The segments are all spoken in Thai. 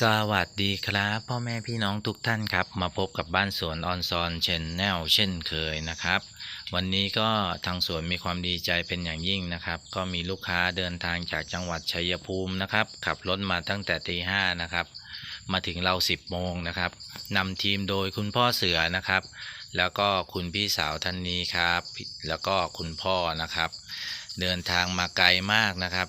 สวัสดีครับ พ่อแม่พี่น้องทุกท่านครับ มาพบกับบ้านสวนออนซอนเชนแนลเช่นเคยนะครับ วันนี้ก็ทางสวนมีความดีใจเป็นอย่างยิ่งนะครับ ก็มีลูกค้าเดินทางจากจังหวัดชัยภูมินะครับ ขับรถมาตั้งแต่ตีห้านะครับ มาถึงเรา 10 โมงนะครับนำทีมโดยคุณพ่อเสือนะครับ แล้วก็คุณพี่สาวท่านนี้ครับ แล้วก็คุณพ่อนะครับ เดินทางมาไกลมากนะครับ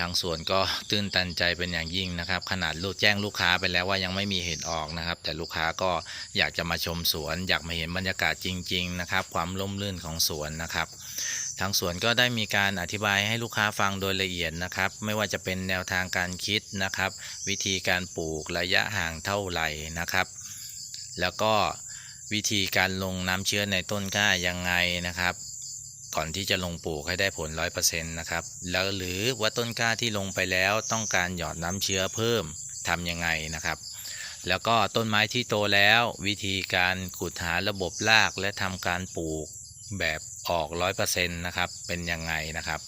ทางสวนก็ตื้นตันใจเป็นอย่างยิ่งนะครับ ขนาดลูกแจ้งลูกค้าไปแล้วว่ายังไม่มีเห็ดออกนะครับ แต่ลูกค้าก็อยากจะมาชมสวน อยากมาเห็นบรรยากาศจริง ๆ นะครับ ความร่มรื่นของสวนนะครับ ทางสวนก็ได้มีการอธิบายให้ลูกค้าฟังโดยละเอียดนะครับ ไม่ว่าจะเป็นแนวทางการคิดนะครับ วิธีการปลูกระยะห่างเท่าไหร่นะครับ แล้วก็วิธีการลงน้ำเชื้อในต้นกล้ายังไงนะครับ ก่อนที่จะลงปลูกให้ได้ผล 100%นะครับ แล้วหรือว่าต้นกล้าที่ลงไปแล้วต้องการหยอดน้ำเชื้อเพิ่มทำยังไงนะครับ แล้วก็ต้นไม้ที่โตแล้ว วิธีการขุดหาระบบรากและทำการปลูกแบบออก 100%นะครับ เป็นยังไงนะครับ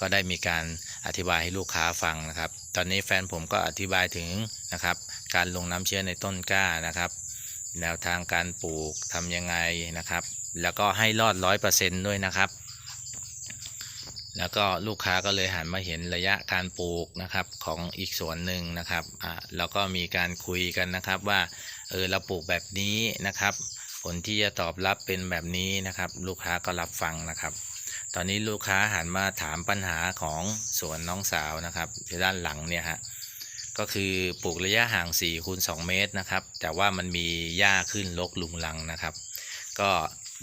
ก็ได้มีการอธิบายให้ลูกค้าฟังนะครับ ตอนนี้แฟนผมก็อธิบายถึงนะครับ การลงน้ำเชื้อในต้นกล้านะครับ แนวทางการปลูกทำยังไงนะครับ แล้วก็ให้รอดร้อยเปอร์เซ็นต์ด้วยนะครับ แล้วก็ลูกค้าก็เลยหันมาเห็นระยะการปลูกนะครับของอีกสวนหนึ่งนะครับอ่าแล้วก็มีการคุยกันนะครับว่าเออเราปลูกแบบนี้นะครับ ผลที่จะตอบรับเป็นแบบนี้นะครับ ลูกค้าก็รับฟังนะครับ ตอนนี้ลูกค้าหันมาถามปัญหาของสวนน้องสาวนะครับที่ด้านหลังเนี่ยฮะก็คือปลูกระยะห่าง4คูณ2เมตรนะครับ แต่ว่ามันมีหญ้าขึ้นรกลุงลังนะครับ ก็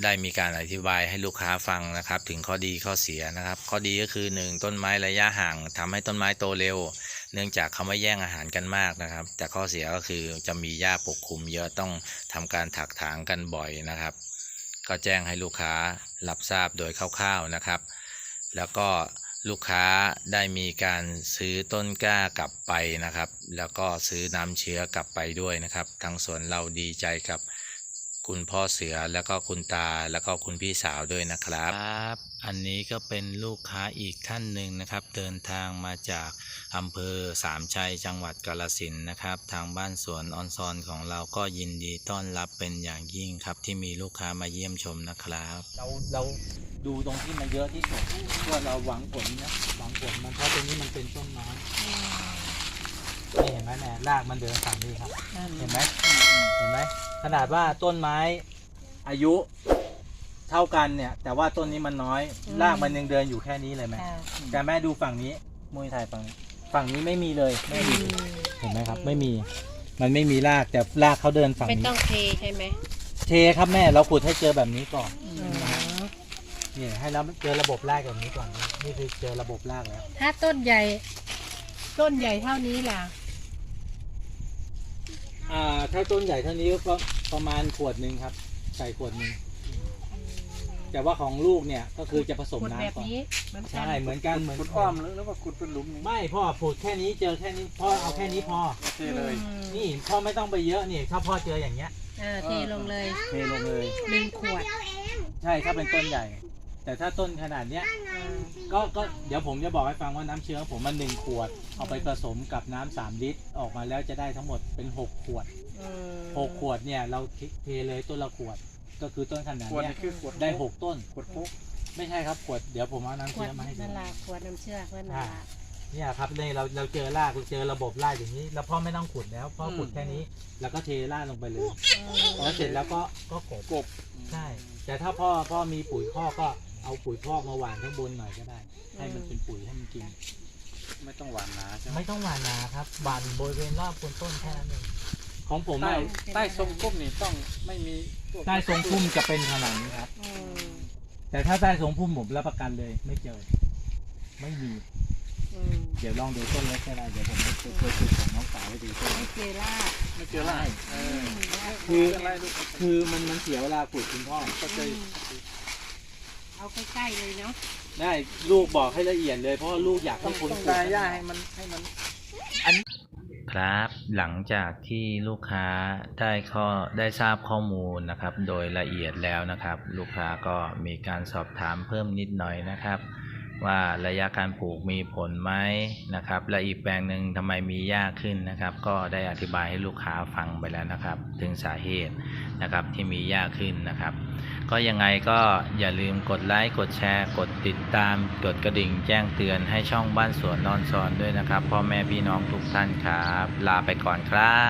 ได้มีการอธิบายให้ลูกค้าฟังนะครับ ถึงข้อดีข้อเสียนะครับ ข้อดีก็คือ 1 ต้นไม้ระยะห่างทำให้ต้นไม้โตเร็ว เนื่องจากเขาไม่แย่งอาหารกันมากนะครับ แต่ข้อเสียก็คือจะมีหญ้าปกคลุมเยอะต้องทำการถักถางกันบ่อยนะครับ ก็แจ้งให้ลูกค้ารับทราบโดยคร่าวๆนะครับ แล้วก็ลูกค้าได้มีการซื้อต้นกล้ากลับไปนะครับ แล้วก็ซื้อน้ำเชื้อกลับไปด้วยนะครับ ทางสวนเราดีใจกับ คุณพ่อเสือแล้วก็คุณตาแล้วก็คุณพี่สาวด้วยนะครับอันนี้ก็เป็นลูกค้าอีกท่านหนึ่งนะครับ เดินทางมาจากอำเภอสามชัยจังหวัดกาฬสินธุ์นะครับ ทางบ้านสวนออนซอนของเราก็ยินดีต้อนรับเป็นอย่างยิ่งครับ ที่มีลูกค้ามาเยี่ยมชมนะครับ เราเราดูตรงที่มันเยอะที่สุดเพื่อเราหวังผลนะหวังผลมันเพราะตรงนี้มันเป็นต้นไม้ นี่เห็นไหมแม่รากมันเดินฝั่งนี้ครับ เห็นไหมเห็นไหมขนาดว่าต้นไม้อายุเท่ากันเนี่ย แต่ว่าต้นนี้มันน้อยอืมรากมันยังเดินอยู่แค่นี้เลยไหมค่ะแต่แม่ดูฝั่งนี้มวยไทยฝั่งนี้ฝั่งนี้ไม่มีเลยไม่มีเห็นไหมครับ ไม่มี มันไม่มีรากแต่รากเขาเดินฝั่งไม่นี้ต้องเทใช่ไหมเทครับแม่เราขุดให้เจอแบบนี้ก่อนอ๋อนี่ให้เราเจอระบบรากแบบนี้ก่อน นี่คือเจอระบบรากแล้ว ถ้าต้นใหญ่ ต้นใหญ่เท่านี้ล่ะ อ่าถ้าต้นใหญ่เท่านี้ก็ประมาณขวดหนึ่งครับ ใส่ขวดหนึ่งแต่ว่าของลูกเนี่ยก็คือจะผสมขุดแบบน้ำก่อนนี้เหมือนกันใช่เหมือนกันเหมือนขุดอ้อมหรือหรือว่าขุดเป็นหลุมนี่ไม่พ่อปลูกแค่นี้เจอแค่นี้พ่อเอาแค่นี้พอ เทเลย อืมนี่พ่อไม่ต้องไปเยอะนี่ถ้าพ่อเจออย่างเงี้ยอ่าเทลงเลยเทลงเลย หนึ่งขวด ใช่ถ้าเป็นต้นใหญ่ แต่ถ้าต้นขนาดเนี้ยอ่าก็ก็เดี๋ยวผมจะบอกให้ฟังว่าน้ำเชื้อผมมันหนึ่งขวด เอาไปผสมกับน้ำสามลิตร ออกมาแล้วจะได้ทั้งหมดเป็นหกขวดอืมหกขวดเนี่ยเราเทเลยต้นละขวด ก็คือต้นขนาดขวดเนี้ยนี่คือขวดได้หกต้น ขวดปุ๊กไม่ใช่ครับขวดเดี๋ยวผมเอาน้ำขวเชื้ดอมาให้ดู นั่นละขวดน้ำเชื่อเพื่อนนั่นอ่าละเนี่ยครับเนี่ยเราเราเจอรากเราเจอระบบรากอย่างนี้ แล้วพ่อไม่ต้องขุดแล้วพ่อขุดแค่นี้ แล้วก็เทรากลงไปเลยแล้วเสร็จแล้วก็ก็กบกบ ใช่ แต่ถ้าพ่อพ่อมีปุ๋ยคอกก็ เอาปุ๋ยคอกมาหว่านข้างบนหน่อยก็ได้ ให้มันเป็นปุ๋ยให้มันกิน ไม่ต้องหวานหนาใช่ไหมไม่ต้องหว่านหนาครับหว่านบริเวณรอบบนต้นแค่นั้นเองของผมใต้อะใต้ทรงกุ้มนี่ต้องไม่มีพวกใต้ทรงพุ่มจะเป็นขนาดนี้ครับ อืมแต่ถ้าใต้ทรงพุ่มผมรับประกันเลย ไม่เจอ ไม่มี อืมเดี๋ยวลองดูต้นเล็กก็ได้เดี๋ยวผมจะช่วยคุยกับน้องสาวให้ดูต้นไม่เล็กเจอรากไม่เจอไรเออคือไม่เป็นไรลูกคือมันมันเสียเวลาขุดคุณพ่อก็จะ เอาใกล้ๆเลยเนาะได้ลูกบอกให้ละเอียดเลย เพราะว่าลูกอยากต้อให้งคุณต้องขุดดายหญ้าให้มันให้มัน ครับหลังจากที่ลูกค้าได้ข้อได้ทราบข้อมูลนะครับ โดยละเอียดแล้วนะครับ ลูกค้าก็มีการสอบถามเพิ่มนิดหน่อยนะครับ ว่าระยะการปลูกมีผลไหมนะครับ และอีกแปลงหนึ่งทำไมมีหญ้าขึ้นนะครับ ก็ได้อธิบายให้ลูกค้าฟังไปแล้วนะครับ ถึงสาเหตุนะครับที่มีหญ้าขึ้นนะครับ ก็ยังไงก็อย่าลืมกดไลค์กดแชร์ กดติดตาม กดกระดิ่งแจ้งเตือนให้ช่องบ้านสวนนอนซอนด้วยนะครับพ่อแม่พี่น้องทุกท่านครับ ลาไปก่อนครับ